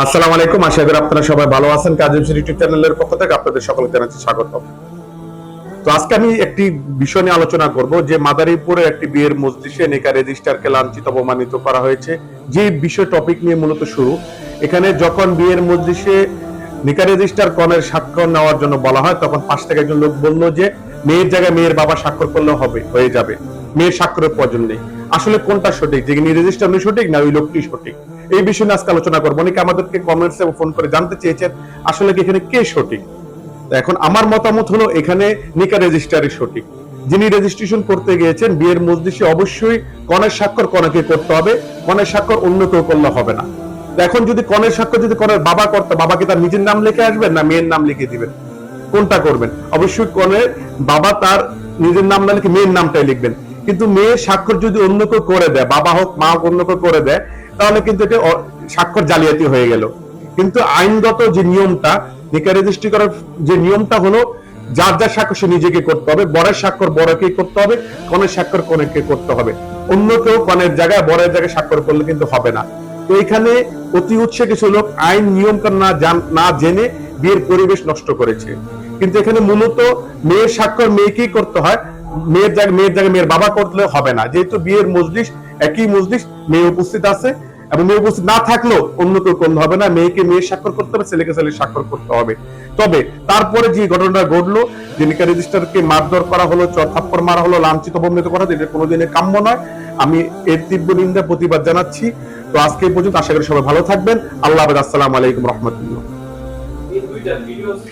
আসসালামু আলাইকুম। আশা করি আপনারা সবাই ভালো আছেন। কাজেম ইউটিউব চ্যানেলের পক্ষ থেকে আপনাদের সকলকে জানাচ্ছি স্বাগত। তো আজকে আমি একটি বিষয় নিয়ে আলোচনা করব যে মাদারীপুরে একটি বিয়ের মজলিসে নেকা রেজিস্টারকে লাঞ্ছিত, অপমানিত করা হয়েছে। যে বিষয় টপিক নিয়ে মূলত শুরু, এখানে যখন বিয়ের মজলিসে নিকা রেজিস্টার কনের স্বাক্ষর নেওয়ার জন্য বলা হয়, তখন পাশ থেকে একজন লোক বলল যে, মেয়ের জায়গায় মেয়ের বাবা স্বাক্ষর করলে হবে, হয়ে যাবে। মেয়ের স্বাক্ষরের প্রয়োজন নেই। আসলে কোনটা সঠিক? যে রেজিস্টার সঠিক না ওই লোকটি সঠিক? এই বিষয়ে আজকে আলোচনা করব। অনেকে আমাদেরকে কমেন্টস এবং ফোন করে জানতে চেয়েছেন, আসলে এখানে কে সঠিক? এখন আমার মতামত হলো এখানে নিকা রেজিস্টারই সঠিক। যিনি রেজিস্ট্রেশন করতে গিয়েছেন, বিয়ের মজলিসে অবশ্যই কনের স্বাক্ষর কনেকে করতে হবে। কনের স্বাক্ষর অন্য কেউ করলে হবে না। এখন যদি কনের স্বাক্ষর যদি কনের বাবা করতে বাবাকে তার নিজের নাম লিখে আসবেন না মেয়ের নাম লিখে দিবেন? কোনটা করবেন? অবশ্যই কনের বাবা তার নিজের নাম না লিখে মেয়ের নামটাই লিখবেন। কিন্তু মেয়ের স্বাক্ষর যদি অন্য কেউ করে দেয়, বাবা হোক, মা হোক, অন্য কেউ করে দেয়, তাহলে কিন্তু এটা স্বাক্ষর জালিয়াতি হয়ে গেল। কিন্তু আইনগত যে নিয়মটা নিকা রেজিস্ট্রি করার যে নিয়মটা হলো, যার যার স্বাক্ষর সে নিজেকে করতে হবে। বরের স্বাক্ষর বড়কে করতে হবে, কনের স্বাক্ষর কনেকে করতে হবে। অন্য কেউ কনের জায়গায়, বরের জায়গায় স্বাক্ষর করলে কিন্তু হবে না। তো এখানে অতি উৎসে কিছু লোক আইন নিয়ম না জান- না জেনে বিয়ের পরিবেশ নষ্ট করেছে। কিন্তু এখানে মূলত মেয়ের স্বাক্ষর মেয়েকেই করতে হয় মেয়ের জায়গায় মেয়ের জায়গায় মেয়ের বাবা করলে হবে না। যেহেতু বিয়ের মজলিস, একই মজলিস, মেয়ে উপস্থিত আছে এবং মেয়ে উপস্থিত না থাকলেও অন্য কেউ করলে হবে না। মেয়েকে মেয়ের স্বাক্ষর করতে হবে, ছেলেকে ছেলে স্বাক্ষর করতে হবে। তবে তারপরে যে ঘটনাটা ঘটলো যে নিকা রেজিস্টারকে মারধর করা হলো থাপ্পড় মারা হলো, লাঞ্ছিত বন্ধিত করা হলো এটা কোনোদিনে কাম্য নয়। আমি এর তীব্র নিন্দা, প্রতিবাদ জানাচ্ছি। তো আজকে পর্যন্ত আশা করি সবাই ভালো থাকবেন। আল্লাহ হাফেজ। আসসালামু আলাইকুম রহমতুল্লাহ।